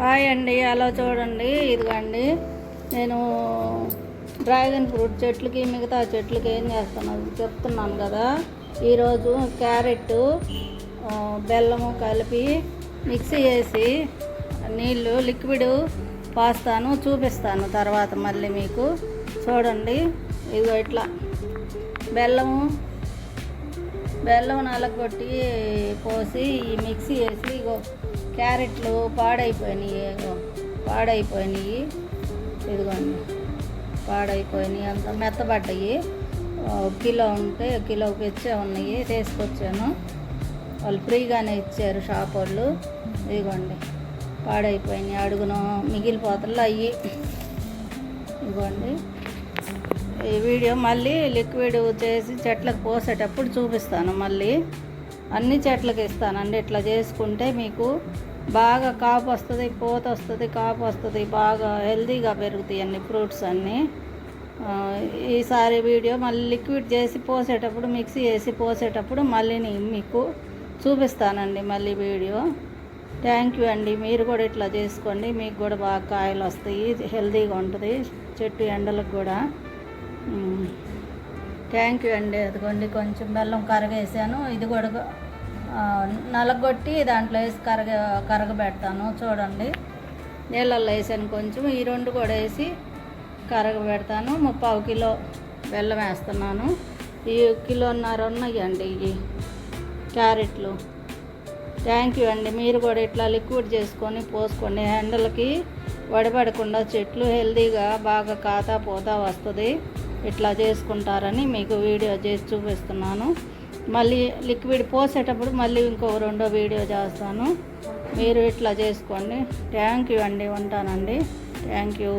Hi అండి అలా చూడండి ఇదిగోండి. నేను డ్రాగన్ ఫ్రూట్ చెట్లకి మిగతా చెట్లకి ఏం చేస్తున్నాను చెప్తున్నాను కదా. ఈరోజు క్యారెట్ బెల్లము కలిపి మిక్సీ చేసి నీళ్ళు లిక్విడ్ పాస్తాను చూపిస్తాను తర్వాత మళ్ళీ మీకు. చూడండి ఇదిగో ఇట్లా. బెల్లము బెల్లం నలగొట్టి పోసి ఈ మిక్సీ వేసి ఇగో క్యారెట్లు పాడైపోయినాయి పాడైపోయినాయి. ఇదిగోండి పాడైపోయినాయి అంత మెత్తబడ్డాయి. కిలో ఉంటే కిలో ఇచ్చే ఉన్నాయి తీసుకొచ్చాను. వాళ్ళు ఫ్రీగానే ఇచ్చారు షాప్ వాళ్ళు. ఇదిగోండి పాడైపోయినాయి అడుగున మిగిలిపోతలు అయ్యి. ఇదిగోండి. ఈ వీడియో మళ్ళీ లిక్విడ్ చేసి చెట్లకు పోసేటప్పుడు చూపిస్తాను మళ్ళీ. అన్ని చెట్లకి ఇస్తానండి ఇట్లా చేసుకుంటే మీకు బాగా కాపు వస్తుంది పూత వస్తుంది కాపు వస్తుంది బాగా హెల్తీగా పెరుగుతాయి అన్ని ఫ్రూట్స్ అన్నీ. ఈసారి వీడియో మళ్ళీ లిక్విడ్ చేసి పోసేటప్పుడు మిక్సీ వేసి పోసేటప్పుడు మళ్ళీ నేను మీకు చూపిస్తానండి మళ్ళీ వీడియో. థ్యాంక్ యూ అండి. మీరు కూడా ఇట్లా చేసుకోండి. మీకు కూడా బాగా కాయలు వస్తాయి హెల్తీగా ఉంటుంది చెట్టు ఎండలకు కూడా. థ్యాంక్ యూ అండి. అదిగోండి కొంచెం బెల్లం కరగేసాను. ఇది కూడా నలగొట్టి దాంట్లో వేసి కరగ కరగబెడతాను. చూడండి. నీళ్ళల్లో వేసాను కొంచెం. ఈ రెండు కూడా వేసి కరగబెడతాను. ముప్పావు కిలో బెల్లం వేస్తున్నాను. ఈ కిలోన్నర ఉన్నాయండి ఇవి క్యారెట్లు. థ్యాంక్ యూ అండి. మీరు కూడా ఇట్లా లిక్విడ్ చేసుకొని పోసుకోండి హ్యాండిల్కి వడబడకుండా చెట్లు హెల్తీగా బాగా కాతా పోతా వస్తుంది. ఇట్లా చేసుకుంటారని మీకు వీడియో చేసి చూపిస్తున్నాను. మళ్ళీ లిక్విడ్ పోసేటప్పుడు మళ్ళీ ఇంకో రెండో వీడియో చేస్తాను. మీరు ఇట్లా చేసుకోండి. థ్యాంక్ యూ అండి ఉంటానండి. Thank you